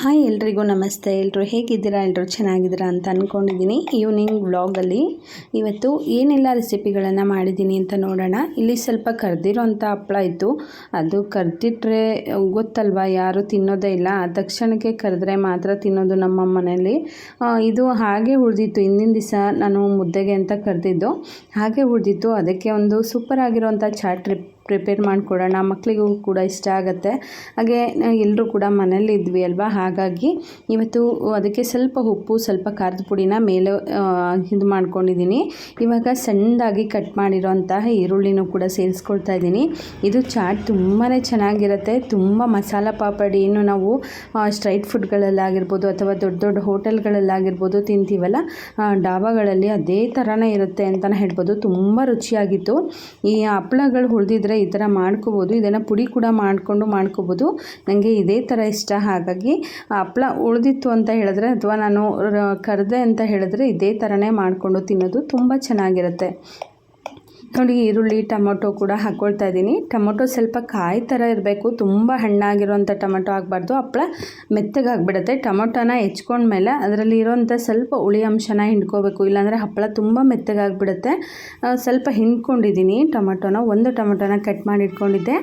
Hi ಎಲ್ರಿಗೂ ನಮಸ್ತೆ. ಎಲ್ಲರೂ ಹೇಗಿದ್ದೀರಾ? ಎಲ್ಲರೂ ಚೆನ್ನಾಗಿದ್ದೀರಾ ಅಂತ ಅಂದ್ಕೊಂಡಿದ್ದೀನಿ ಈವ್ನಿಂಗ್ ಬ್ಲಾಗಲ್ಲಿ ಇವತ್ತು ಏನೆಲ್ಲ ರೆಸಿಪಿಗಳನ್ನು ಮಾಡಿದ್ದೀನಿ ಅಂತ ನೋಡೋಣ. ಇಲ್ಲಿ ಸ್ವಲ್ಪ ಕರೆದಿರೋಂಥ ಹಪ್ಪಳ ಇತ್ತು. ಅದು ಕರೆದಿಟ್ರೆ ಗೊತ್ತಲ್ವಾ? ಯಾರು ತಿನ್ನೋದೇ ಇಲ್ಲ. ಆ ತಕ್ಷಣಕ್ಕೆ ಕರೆದ್ರೆ ಮಾತ್ರ ತಿನ್ನೋದು ನಮ್ಮ ಮನೆಯಲ್ಲಿ. ಇದು ಹಾಗೆ ಉಳಿದಿತ್ತು. ಹಿಂದಿನ ದಿವಸ ನಾನು ಮುದ್ದೆಗೆ ಅಂತ ಕರೆದಿದ್ದು. ಹಾಗೆ ಉಳಿದಿತ್ತು. ಅದಕ್ಕೆ ಒಂದು ಸೂಪರ್ ಆಗಿರೋಂಥ ಚಾಟ್ ಟ್ರಿಪ್ ಪ್ರಿಪೇರ್ ಮಾಡಿಕೊಡೋಣ ಮಕ್ಕಳಿಗೂ ಕೂಡ ಇಷ್ಟ ಆಗುತ್ತೆ. ಹಾಗೆ ಎಲ್ಲರೂ ಕೂಡ ಮನೇಲಿ ಇದ್ವಿ ಅಲ್ವಾ? ಹಾಗಾಗಿ ಇವತ್ತು ಅದಕ್ಕೆ ಸ್ವಲ್ಪ ಉಪ್ಪು, ಸ್ವಲ್ಪ ಖಾರದ ಪುಡಿನ ಮೇಲೆ ಇದು ಮಾಡ್ಕೊಂಡಿದ್ದೀನಿ. ಇವಾಗ ಸಣ್ಣದಾಗಿ ಕಟ್ ಮಾಡಿರೋಂತಹ ಈರುಳ್ಳಿನೂ ಕೂಡ ಸೇರಿಸ್ಕೊಳ್ತಾ ಇದ್ದೀನಿ. ಇದು ಚಾಟ್ ತುಂಬಾ ಚೆನ್ನಾಗಿರುತ್ತೆ. ತುಂಬ ಮಸಾಲ ಪಾಪಡಿ ಏನು ನಾವು ಸ್ಟ್ರೈಟ್ ಫುಡ್ಗಳಲ್ಲಾಗಿರ್ಬೋದು ಅಥವಾ ದೊಡ್ಡ ದೊಡ್ಡ ಹೋಟೆಲ್ಗಳಲ್ಲಾಗಿರ್ಬೋದು ತಿಂತೀವಲ್ಲ ಡಾಬಾಗಳಲ್ಲಿ ಅದೇ ಥರನೇ ಇರುತ್ತೆ ಅಂತಲೇ ಹೇಳ್ಬೋದು. ತುಂಬ ರುಚಿಯಾಗಿತ್ತು. ಈ ಹಪ್ಪಳಗಳು ಉಳಿದಿದ್ರೆ ಈ ಥರ ಮಾಡ್ಕೋಬೋದು, ಇದನ್ನು ಪುಡಿ ಕೂಡ ಮಾಡಿಕೊಂಡು ಮಾಡ್ಕೋಬೋದು. ನನಗೆ ಇದೇ ಥರ ಇಷ್ಟ. ಹಾಗಾಗಿ ಹಪ್ಪಳ ಉಳಿದಿತ್ತು ಅಂತ ಹೇಳಿದ್ರೆ ಅಥವಾ ನಾನು ಕರೆದೆ ಅಂತ ಹೇಳಿದ್ರೆ ಇದೇ ಥರನೇ ಮಾಡಿಕೊಂಡು ತಿನ್ನೋದು ತುಂಬ ಚೆನ್ನಾಗಿರುತ್ತೆ. ನೋಡಿ ಈರುಳ್ಳಿ, ಟೊಮೊಟೊ ಕೂಡ ಹಾಕ್ಕೊಳ್ತಾ ಇದ್ದೀನಿ. ಟೊಮೊಟೊ ಸ್ವಲ್ಪ ಕಾಯಿ ಥರ ಇರಬೇಕು. ತುಂಬ ಹಣ್ಣಾಗಿರುವಂಥ ಟೊಮೊಟೊ ಆಗಬಾರ್ದು. ಹಪ್ಪಳ ಮೆತ್ತಗೆ ಆಗಿಬಿಡುತ್ತೆ. ಟೊಮೊಟೊನ ಹೆಚ್ಕೊಂಡ್ಮೇಲೆ ಅದರಲ್ಲಿ ಇರೋಂಥ ಸ್ವಲ್ಪ ಹುಳಿ ಅಂಶನ ಹಿಂಡ್ಕೋಬೇಕು. ಇಲ್ಲಾಂದರೆ ಹಪ್ಪಳ ತುಂಬ ಮೆತ್ತಗೆ ಆಗಿಬಿಡುತ್ತೆ. ಸ್ವಲ್ಪ ಹಿಂಡ್ಕೊಂಡಿದ್ದೀನಿ. ಟೊಮೊಟೊನ ಒಂದು ಟೊಮೊಟೊನ ಕಟ್ ಮಾಡಿ ಇಟ್ಕೊಂಡಿದ್ದೆ.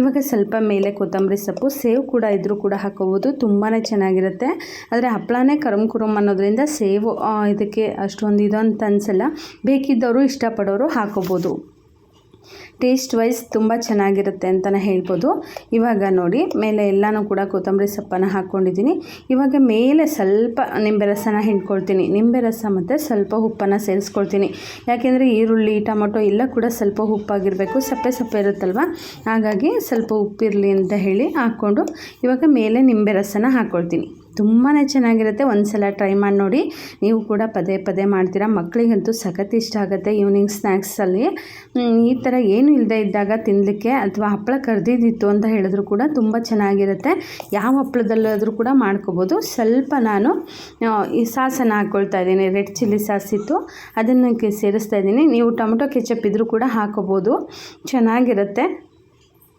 ಇವಾಗ ಸ್ವಲ್ಪ ಮೇಲೆ ಕೊತ್ತಂಬರಿ ಸೊಪ್ಪು, ಸೇವ್ ಕೂಡ ಇದ್ರೂ ಕೂಡ ಹಾಕೋಬೋದು. ತುಂಬಾ ಚೆನ್ನಾಗಿರುತ್ತೆ. ಆದರೆ ಹಪ್ಪಳನೇ ಕರಮ್ ಕುರುಮ್ ಅನ್ನೋದ್ರಿಂದ ಸೇವು ಇದಕ್ಕೆ ಅಷ್ಟೊಂದು ಇದು ಅಂತ ಅನಿಸಲ್ಲ. ಬೇಕಿದ್ದವರು ಇಷ್ಟಪಡೋರು ಹಾಕೋಬೋದು. ಟೇಸ್ಟ್ ವೈಸ್ ತುಂಬ ಚೆನ್ನಾಗಿರುತ್ತೆ ಅಂತಲೇ ಹೇಳ್ಬೋದು. ಇವಾಗ ನೋಡಿ, ಮೇಲೆ ಎಲ್ಲನೂ ಕೂಡ ಕೊತ್ತಂಬರಿ ಸೊಪ್ಪನ್ನು ಹಾಕ್ಕೊಂಡಿದ್ದೀನಿ ಇವಾಗ ಮೇಲೆ ಸ್ವಲ್ಪ ನಿಂಬೆ ರಸನ ಹಿಂಡ್ಕೊಳ್ತೀನಿ. ನಿಂಬೆ ರಸ ಮತ್ತು ಸ್ವಲ್ಪ ಉಪ್ಪನ್ನು ಸೇರಿಸ್ಕೊಳ್ತೀನಿ. ಯಾಕೆಂದರೆ ಈರುಳ್ಳಿ, ಟೊಮೊಟೊ ಎಲ್ಲ ಕೂಡ ಸ್ವಲ್ಪ ಉಪ್ಪಾಗಿರಬೇಕು, ಸಪ್ಪೆ ಸಪ್ಪೆ ಇರುತ್ತಲ್ವ? ಹಾಗಾಗಿ ಸ್ವಲ್ಪ ಉಪ್ಪಿರಲಿ ಅಂತ ಹೇಳಿ ಹಾಕ್ಕೊಂಡು ಇವಾಗ ಮೇಲೆ ನಿಂಬೆ ರಸನ ಹಾಕ್ಕೊಳ್ತೀನಿ ತುಂಬಾ ಚೆನ್ನಾಗಿರುತ್ತೆ. ಒಂದು ಸಲ ಟ್ರೈ ಮಾಡಿ ನೋಡಿ. ನೀವು ಕೂಡ ಪದೇ ಪದೇ ಮಾಡ್ತೀರಾ. ಮಕ್ಕಳಿಗಂತೂ ಸಖತ್ ಇಷ್ಟ ಆಗುತ್ತೆ ಈವ್ನಿಂಗ್ ಸ್ನ್ಯಾಕ್ಸಲ್ಲಿ ಈ ಥರ ಏನು ಇಲ್ಲದೆ ಇದ್ದಾಗ ತಿನ್ನಲಿಕ್ಕೆ ಅಥವಾ ಹಪ್ಪಳ ಕರೆದಿದ್ದಿತ್ತು ಅಂತ ಹೇಳಿದ್ರು ಕೂಡ ತುಂಬ ಚೆನ್ನಾಗಿರುತ್ತೆ. ಯಾವ ಹಪ್ಪಳದಲ್ಲಾದರೂ ಕೂಡ ಮಾಡ್ಕೋಬೋದು. ಸ್ವಲ್ಪ ನಾನು ಈ ಸಾಸನ್ನು ಹಾಕ್ಕೊಳ್ತಾ ಇದ್ದೀನಿ. ರೆಡ್ ಚಿಲ್ಲಿ ಸಾಸ್ ಇತ್ತು. ಅದನ್ನು ಸೇರಿಸ್ತಾ ಇದ್ದೀನಿ. ನೀವು ಟೊಮೊಟೊ ಕೆಚಪ್ ಇದ್ರೂ ಕೂಡ ಹಾಕೋಬೋದು. ಚೆನ್ನಾಗಿರುತ್ತೆ.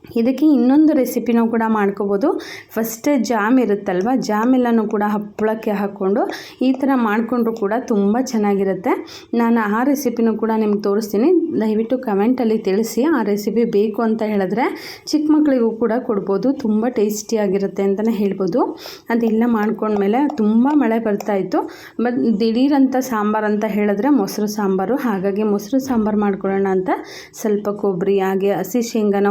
ಇದಕ್ಕೆ ಇನ್ನೊಂದು ರೆಸಿಪಿನೂ ಕೂಡ ಮಾಡ್ಕೋಬೋದು. ಫಸ್ಟ್ ಜಾಮ್ ಇರುತ್ತಲ್ವ? ಜಾಮ್ ಎಲ್ಲನೂ ಕೂಡ ಹಪ್ಪಳಕ್ಕೆ ಹಾಕ್ಕೊಂಡು ಈ ಥರ ಮಾಡಿಕೊಂಡ್ರು ಕೂಡ ತುಂಬ ಚೆನ್ನಾಗಿರುತ್ತೆ. ನಾನು ಆ ರೆಸಿಪಿನೂ ಕೂಡ ನಿಮ್ಗೆ ತೋರಿಸ್ತೀನಿ. ದಯವಿಟ್ಟು ಕಮೆಂಟಲ್ಲಿ ತಿಳಿಸಿ ಆ ರೆಸಿಪಿ ಬೇಕು ಅಂತ ಹೇಳಿದ್ರೆ ಚಿಕ್ಕ ಮಕ್ಕಳಿಗೂ ಕೂಡ ಕೊಡ್ಬೋದು. ತುಂಬ ಟೇಸ್ಟಿಯಾಗಿರುತ್ತೆ ಅಂತಲೇ ಹೇಳ್ಬೋದು. ಅದೆಲ್ಲ ಮಾಡ್ಕೊಂಡ್ಮೇಲೆ ತುಂಬ ಮಳೆ ಬರ್ತಾಯಿತ್ತು ಬಟ್ ದಿಢೀರಂಥ ಸಾಂಬಾರು ಅಂತ ಹೇಳಿದ್ರೆ ಮೊಸರು ಸಾಂಬಾರು. ಹಾಗಾಗಿ ಮೊಸರು ಸಾಂಬಾರು ಮಾಡ್ಕೊಳ್ಳೋಣ ಅಂತ ಸ್ವಲ್ಪ ಕೊಬ್ಬರಿ, ಹಾಗೆ ಹಸಿ ಶೇಂಗಾನ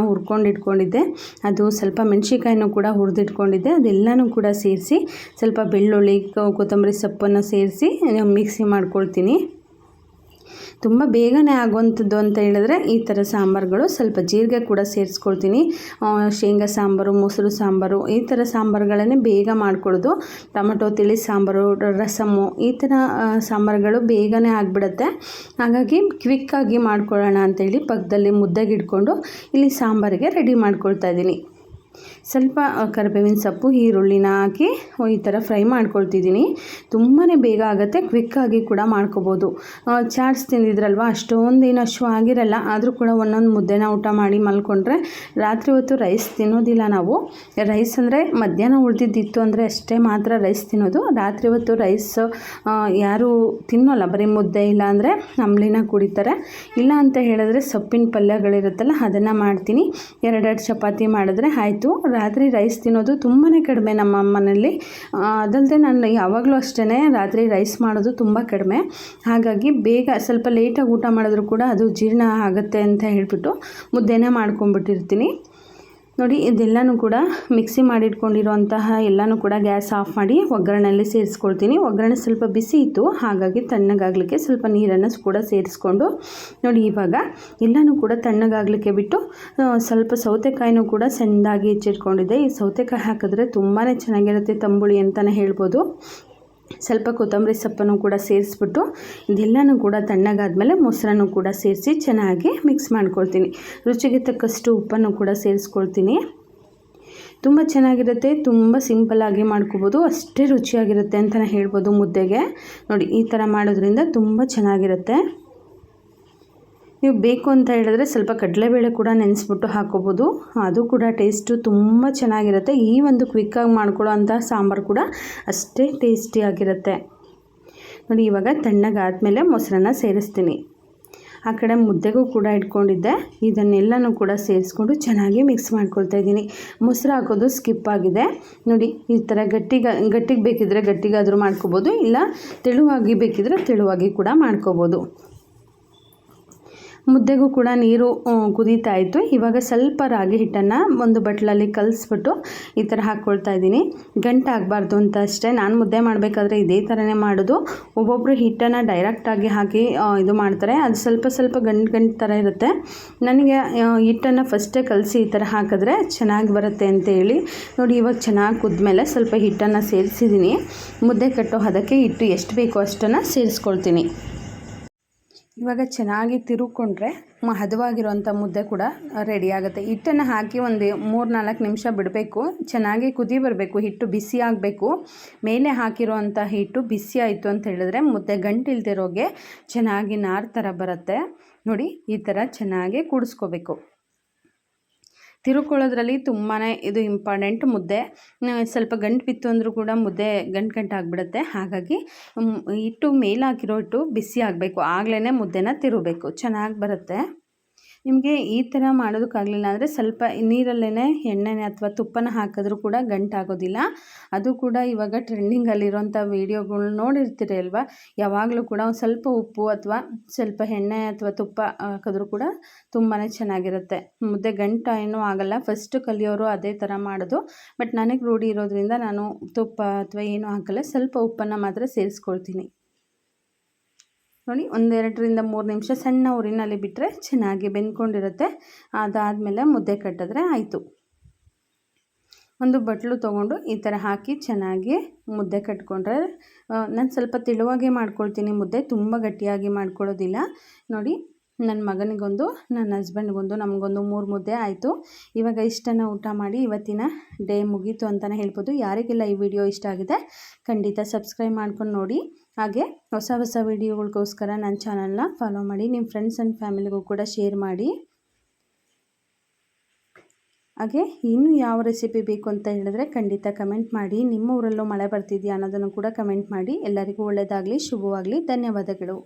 ಇಟ್ಕೊಂಡಿದ್ದೆ ಅದು ಸ್ವಲ್ಪ ಮೆಣಸಿಕಾಯಿನೂ ಕೂಡ ಹುರಿದಿಟ್ಕೊಂಡಿದ್ದೆ. ಅದೆಲ್ಲನೂ ಕೂಡ ಸೇರಿಸಿ ಸ್ವಲ್ಪ ಬೆಳ್ಳುಳ್ಳಿ ಕೊತ್ತಂಬರಿ ಸೊಪ್ಪನ್ನು ಸೇರಿಸಿ, ಮಿಕ್ಸಿ ಮಾಡ್ಕೊಳ್ತೀನಿ. ತುಂಬ ಬೇಗನೆ ಆಗುವಂಥದ್ದು ಅಂತ ಹೇಳಿದ್ರೆ ಈ ಥರ ಸಾಂಬಾರುಗಳು ಸ್ವಲ್ಪ ಜೀರಿಗೆ ಕೂಡ ಸೇರಿಸ್ಕೊಳ್ತೀನಿ. ಶೇಂಗಾ ಸಾಂಬಾರು, ಮೊಸರು ಸಾಂಬಾರು, ಈ ಥರ ಸಾಂಬಾರುಗಳನ್ನೇ ಬೇಗ ಮಾಡ್ಕೊಳ್ಳೋದು ಟೊಮೊಟೊ, ತಿಳಿ ಸಾಂಬಾರು ರಸಮು ಈ ಥರ ಸಾಂಬಾರುಗಳು ಬೇಗನೆ ಆಗಿಬಿಡುತ್ತೆ. ಹಾಗಾಗಿ ಕ್ವಿಕ್ಕಾಗಿ ಮಾಡ್ಕೊಳ್ಳೋಣ ಅಂತೇಳಿ ಪಕ್ಕದಲ್ಲಿ ಮುದ್ದೆಗೆ ಇಟ್ಕೊಂಡು ಇಲ್ಲಿ ಸಾಂಬಾರಿಗೆ ರೆಡಿ ಮಾಡ್ಕೊಳ್ತಾ ಇದ್ದೀನಿ. ಸ್ವಲ್ಪ ಕರಿಬೇವಿನ ಸೊಪ್ಪು, ಈರುಳ್ಳಿನ ಹಾಕಿ ಈ ಥರ ಫ್ರೈ ಮಾಡ್ಕೊಳ್ತಿದ್ದೀನಿ. ತುಂಬಾ ಬೇಗ ಆಗುತ್ತೆ ಕ್ವಿಕ್ಕಾಗಿ ಕೂಡ ಮಾಡ್ಕೋಬೋದು. ಚಾಟ್ಸ್ ತಿಂದಿದ್ರಲ್ವ ಅಷ್ಟೊಂದೇನು ಅಷ್ಟು ಆಗಿರಲ್ಲ, ಆದರೂ ಕೂಡ ಒಂದೊಂದು ಮುದ್ದೆನ ಊಟ ಮಾಡಿ ಮಲ್ಕೊಂಡ್ರೆ ರಾತ್ರಿ ಹೊತ್ತು ರೈಸ್ ತಿನ್ನೋದಿಲ್ಲ ನಾವು. ರೈಸ್ ಅಂದರೆ ಮಧ್ಯಾಹ್ನ ಉಳಿದಿದ್ದಿತ್ತು ಅಂದರೆ ಅಷ್ಟೇ ಮಾತ್ರ ರೈಸ್ ತಿನ್ನೋದು. ರಾತ್ರಿ ಹೊತ್ತು ರೈಸ್ ಯಾರೂ ತಿನ್ನೋಲ್ಲ, ಬರೀ ಮುದ್ದೆ ಇಲ್ಲ ಅಂದರೆ ಅಂಬ್ಲಿನ ಕುಡಿತಾರೆ. ಇಲ್ಲ ಅಂತ ಹೇಳಿದ್ರೆ ಸೊಪ್ಪಿನ ಪಲ್ಯಗಳಿರುತ್ತಲ್ಲ, ಅದನ್ನು ಮಾಡ್ತೀನಿ. ಎರಡೆರಡು ಚಪಾತಿ ಮಾಡಿದ್ರೆ ಆಯಿತು. ರಾತ್ರಿ ರೈಸ್ ತಿನ್ನೋದು ತುಂಬಾ ಕಡಿಮೆ ನಮ್ಮ ಮನೆಯಲ್ಲಿ ಅದಲ್ಲದೆ ನಾನು ಯಾವಾಗಲೂ ಅಷ್ಟೇ ರಾತ್ರಿ ರೈಸ್ ಮಾಡೋದು ತುಂಬ ಕಡಿಮೆ. ಹಾಗಾಗಿ ಬೇಗ ಸ್ವಲ್ಪ ಲೇಟಾಗಿ ಊಟ ಮಾಡಿದ್ರು ಕೂಡ ಅದು ಜೀರ್ಣ ಆಗುತ್ತೆ ಅಂತ ಹೇಳಿಬಿಟ್ಟು ಮುದ್ದೆನೇ ಮಾಡ್ಕೊಂಬಿಟ್ಟಿರ್ತೀನಿ ನೋಡಿ, ಇದೆಲ್ಲನೂ ಕೂಡ ಮಿಕ್ಸಿ ಮಾಡಿಟ್ಕೊಂಡಿರುವಂತಹ ಎಲ್ಲನೂ ಕೂಡ ಗ್ಯಾಸ್ ಆಫ್ ಮಾಡಿ ಒಗ್ಗರಣೆಯಲ್ಲಿ ಸೇರಿಸ್ಕೊಳ್ತೀನಿ. ಒಗ್ಗರಣೆ ಸ್ವಲ್ಪ ಬಿಸಿ ಇತ್ತು, ಹಾಗಾಗಿ ತಣ್ಣಗಾಗಲಿಕ್ಕೆ ಸ್ವಲ್ಪ ನೀರನ್ನು ಕೂಡ ಸೇರಿಸ್ಕೊಂಡು ನೋಡಿ, ಇವಾಗ ಎಲ್ಲನೂ ಕೂಡ ತಣ್ಣಗಾಗಲಿಕ್ಕೆ ಬಿಟ್ಟು ಸ್ವಲ್ಪ ಸೌತೆಕಾಯಿನೂ ಕೂಡ ಸಣ್ಣದಾಗಿ ಹೆಚ್ಚಿಟ್ಕೊಂಡಿದ್ದೆ. ಈ ಸೌತೆಕಾಯಿ ಹಾಕಿದ್ರೆ ತುಂಬಾ ಚೆನ್ನಾಗಿರುತ್ತೆ ತಂಬುಳಿ ಅಂತಲೇ ಹೇಳ್ಬೋದು. ಸ್ವಲ್ಪ ಕೊತ್ತಂಬರಿ ಸೊಪ್ಪನ್ನು ಕೂಡ ಸೇರಿಸ್ಬಿಟ್ಟು, ಇದೆಲ್ಲನೂ ಕೂಡ ತಣ್ಣಗಾದಮೇಲೆ ಮೊಸರನ್ನು ಕೂಡ ಸೇರಿಸಿ ಚೆನ್ನಾಗಿ ಮಿಕ್ಸ್ ಮಾಡ್ಕೊಳ್ತೀನಿ. ರುಚಿಗೆ ತಕ್ಕಷ್ಟು ಉಪ್ಪನ್ನು ಕೂಡ ಸೇರಿಸ್ಕೊಳ್ತೀನಿ. ತುಂಬ ಚೆನ್ನಾಗಿರುತ್ತೆ, ತುಂಬ ಸಿಂಪಲ್ಲಾಗಿ ಮಾಡ್ಕೋಬೋದು, ಅಷ್ಟೇ ರುಚಿಯಾಗಿರುತ್ತೆ ಅಂತಲೇ ಹೇಳ್ಬೋದು ಮುದ್ದೆಗೆ. ನೋಡಿ, ಈ ಥರ ಮಾಡೋದ್ರಿಂದ ತುಂಬ ಚೆನ್ನಾಗಿರುತ್ತೆ. ನೀವು ಬೇಕು ಅಂತ ಹೇಳಿದ್ರೆ ಸ್ವಲ್ಪ ಕಡಲೆಬೇಳೆ ಕೂಡ ನೆನೆಸ್ಬಿಟ್ಟು ಹಾಕೋಬೋದು. ಅದು ಕೂಡ ಟೇಸ್ಟು ತುಂಬ ಚೆನ್ನಾಗಿರುತ್ತೆ. ಈ ಒಂದು ಕ್ವಿಕ್ಕಾಗಿ ಮಾಡ್ಕೊಳ್ಳೋ ಅಂಥ ಸಾಂಬಾರು ಕೂಡ ಅಷ್ಟೇ ಟೇಸ್ಟಿಯಾಗಿರುತ್ತೆ ನೋಡಿ, ಇವಾಗ ತಣ್ಣಗಾದಮೇಲೆ ಮೊಸರನ್ನ ಸೇರಿಸ್ತೀನಿ. ಆ ಕಡೆ ಮುದ್ದೆಗೂ ಕೂಡ ಇಟ್ಕೊಂಡಿದ್ದೆ. ಇದನ್ನೆಲ್ಲನೂ ಕೂಡ ಸೇರಿಸ್ಕೊಂಡು ಚೆನ್ನಾಗಿ ಮಿಕ್ಸ್ ಮಾಡ್ಕೊಳ್ತಾ ಇದ್ದೀನಿ. ಮೊಸರು ಹಾಕೋದು ಸ್ಕಿಪ್ ಆಗಿದೆ. ನೋಡಿ, ಈ ಥರ ಗಟ್ಟಿಗ, ಗಟ್ಟಿಗೆ ಬೇಕಿದ್ದರೆ ಗಟ್ಟಿಗಾದರೂ ಮಾಡ್ಕೋಬೋದು, ಇಲ್ಲ ತೆಳುವಾಗಿ ಬೇಕಿದ್ರೆ ತೆಳುವಾಗಿ ಕೂಡ ಮಾಡ್ಕೋಬೋದು. ಮುದ್ದೆಗೂ ಕೂಡ ನೀರು ಕುದೀತಾ ಇತ್ತು. ಇವಾಗ ಸ್ವಲ್ಪ ರಾಗಿ ಹಿಟ್ಟನ್ನು ಒಂದು ಬಟ್ಲಲ್ಲಿ ಕಲಿಸ್ಬಿಟ್ಟು ಈ ಥರ ಹಾಕ್ಕೊಳ್ತಾ ಇದ್ದೀನಿ. ಗಂಟು ಆಗಬಾರ್ದು ಅಂತ ಅಷ್ಟೇ. ನಾನು ಮುದ್ದೆ ಮಾಡಬೇಕಾದ್ರೆ ಇದೇ ಥರನೇ ಮಾಡೋದು. ಒಬ್ಬೊಬ್ಬರು ಹಿಟ್ಟನ್ನು ಡೈರೆಕ್ಟಾಗಿ ಹಾಕಿ ಇದು ಮಾಡ್ತಾರೆ. ಅದು ಸ್ವಲ್ಪ ಸ್ವಲ್ಪ ಗಂಟು ಗಂಟು ಥರ ಇರುತ್ತೆ. ನನಗೆ ಹಿಟ್ಟನ್ನು ಫಸ್ಟೇ ಕಲಸಿ ಈ ಥರ ಹಾಕಿದ್ರೆ ಚೆನ್ನಾಗಿ ಬರುತ್ತೆ ಅಂತೇಳಿ ನೋಡಿ, ಇವಾಗ ಚೆನ್ನಾಗಿ ಕುದ್ಮೇಲೆ ಸ್ವಲ್ಪ ಹಿಟ್ಟನ್ನು ಸೇರಿಸಿದ್ದೀನಿ. ಮುದ್ದೆ ಕಟ್ಟೋ ಹದಕ್ಕೆ ಹಿಟ್ಟು ಎಷ್ಟು ಬೇಕೋ ಅಷ್ಟನ್ನು ಸೇರಿಸ್ಕೊಳ್ತೀನಿ. ಇವಾಗ ಚೆನ್ನಾಗಿ ತಿರುಕೊಂಡ್ರೆ ಹದವಾಗಿರುವಂಥ ಮುದ್ದೆ ಕೂಡ ರೆಡಿ ಆಗುತ್ತೆ. ಹಿಟ್ಟನ್ನು ಹಾಕಿ ಒಂದು ಮೂರು ನಾಲ್ಕು ನಿಮಿಷ ಬಿಡಬೇಕು. ಚೆನ್ನಾಗಿ ಕುದಿ ಬರಬೇಕು. ಹಿಟ್ಟು ಬಿಸಿ ಆಗಬೇಕು. ಮೇಲೆ ಹಾಕಿರುವಂಥ ಹಿಟ್ಟು ಬಿಸಿ ಆಯಿತು ಅಂತ ಹೇಳಿದ್ರೆ ಮುದ್ದೆ ಗಂಟಿಲ್ದಿರೋಗೆ ಚೆನ್ನಾಗಿ ನಾರು ಥರ ಬರುತ್ತೆ. ನೋಡಿ, ಈ ಥರ ಚೆನ್ನಾಗಿ ಕೂಡಿಸ್ಕೋಬೇಕು. ತಿರುಕೊಳ್ಳೋದ್ರಲ್ಲಿ ತುಂಬಾ ಇದು ಇಂಪಾರ್ಟೆಂಟ್ ಮುದ್ದೆ. ಸ್ವಲ್ಪ ಗಂಟು ಬಿತ್ತು ಅಂದರೂ ಕೂಡ ಮುದ್ದೆ ಗಂಟು ಗಂಟು ಆಗಿಬಿಡುತ್ತೆ. ಹಾಗಾಗಿ ಹಿಟ್ಟು ಮೇಲೆ ಹಾಕಿರೋ ಹಿಟ್ಟು ಬಿಸಿ ಆಗಬೇಕು. ಆಗ್ಲೇ ಮುದ್ದೆನ ತಿರುಬೇಕು ಚೆನ್ನಾಗಿ ಬರುತ್ತೆ. ನಿಮಗೆ ಈ ಥರ ಮಾಡೋದಕ್ಕಾಗಲಿಲ್ಲ ಅಂದರೆ ಸ್ವಲ್ಪ ನೀರಲ್ಲೇ ಎಣ್ಣೆನೇ ಅಥವಾ ತುಪ್ಪನ ಹಾಕಿದ್ರೂ ಕೂಡ ಗಂಟಾಗೋದಿಲ್ಲ. ಅದು ಕೂಡ ಇವಾಗ ಟ್ರೆಂಡಿಂಗಲ್ಲಿರೋಂಥ ವೀಡಿಯೋಗಳು ನೋಡಿರ್ತೀರಿ ಅಲ್ವಾ? ಯಾವಾಗಲೂ ಕೂಡ ಒಂದು ಸ್ವಲ್ಪ ಉಪ್ಪು ಅಥವಾ ಸ್ವಲ್ಪ ಎಣ್ಣೆ ಅಥವಾ ತುಪ್ಪ ಹಾಕಿದ್ರೂ ಕೂಡ ತುಂಬಾ ಚೆನ್ನಾಗಿರುತ್ತೆ. ಮುದ್ದೆ ಗಂಟು ಏನೂ ಆಗಲ್ಲ. ಫಸ್ಟ್ ಕಲಿಯೋರು ಅದೇ ಥರ ಮಾಡೋದು. ಬಟ್ ನನಗೆ ರೂಢಿ ಇರೋದ್ರಿಂದ ನಾನು ತುಪ್ಪ ಅಥವಾ ಏನೂ ಹಾಕಲ್ಲ. ಸ್ವಲ್ಪ ಉಪ್ಪನ್ನು ಮಾತ್ರ ಸೇರಿಸ್ಕೊಳ್ತೀನಿ. ನೋಡಿ, ಒಂದೆರಡರಿಂದ ಮೂರು ನಿಮಿಷ ಸಣ್ಣ ಊರಿನಲ್ಲಿ ಬಿಟ್ಟರೆ ಚೆನ್ನಾಗಿ ಬೆಂದ್ಕೊಂಡಿರುತ್ತೆ. ಅದಾದಮೇಲೆ ಮುದ್ದೆ ಕಟ್ಟಿದ್ರೆ ಆಯಿತು. ಒಂದು ಬಟ್ಲು ತೊಗೊಂಡು ಈ ಥರ ಹಾಕಿ ಚೆನ್ನಾಗಿ ಮುದ್ದೆ ಕಟ್ಕೊಂಡ್ರೆ ನಾನು ಸ್ವಲ್ಪ ತೆಳುವಾಗೆ ಮಾಡ್ಕೊಳ್ತೀನಿ. ಮುದ್ದೆ ತುಂಬ ಗಟ್ಟಿಯಾಗಿ ಮಾಡ್ಕೊಳ್ಳೋದಿಲ್ಲ. ನೋಡಿ ನನ್ನ ಮಗನಿಗೊಂದು ನನ್ನ ಹಸ್ಬೆಂಡ್ಗೊಂದು, ನಮಗೊಂದು ಮೂರು ಮುದ್ದೆ ಆಯಿತು. ಇವಾಗ ಇಷ್ಟನ್ನು ಊಟ ಮಾಡಿ ಇವತ್ತಿನ ಡೇ ಮುಗೀತು ಅಂತಲೇ ಹೇಳ್ಬೋದು. ಯಾರಿಗೆಲ್ಲ ಈ ವಿಡಿಯೋ ಇಷ್ಟ ಆಗಿದೆ, ಖಂಡಿತ ಸಬ್ಸ್ಕ್ರೈಬ್ ಮಾಡ್ಕೊಂಡು ನೋಡಿ. ಹಾಗೆ ಹೊಸ ಹೊಸ ವಿಡಿಯೋಗಳಿಗೋಸ್ಕರ ನನ್ನ ಚಾನಲ್ನ ಫಾಲೋ ಮಾಡಿ, ನಿಮ್ಮ ಫ್ರೆಂಡ್ಸ್ ಆ್ಯಂಡ್ ಫ್ಯಾಮಿಲಿಗೂ ಕೂಡ ಶೇರ್ ಮಾಡಿ. ಹಾಗೆ ಇನ್ನೂ ಯಾವ ರೆಸಿಪಿ ಬೇಕು ಅಂತ ಹೇಳಿದ್ರೆ ಖಂಡಿತ ಕಮೆಂಟ್ ಮಾಡಿ. ನಿಮ್ಮ ಊರಲ್ಲೂ ಮಳೆ ಬರ್ತಿದೆಯಾ ಅನ್ನೋದನ್ನು ಕೂಡ ಕಮೆಂಟ್ ಮಾಡಿ. ಎಲ್ಲರಿಗೂ ಒಳ್ಳೆಯದಾಗಲಿ ಶುಭವಾಗಲಿ. ಧನ್ಯವಾದಗಳು.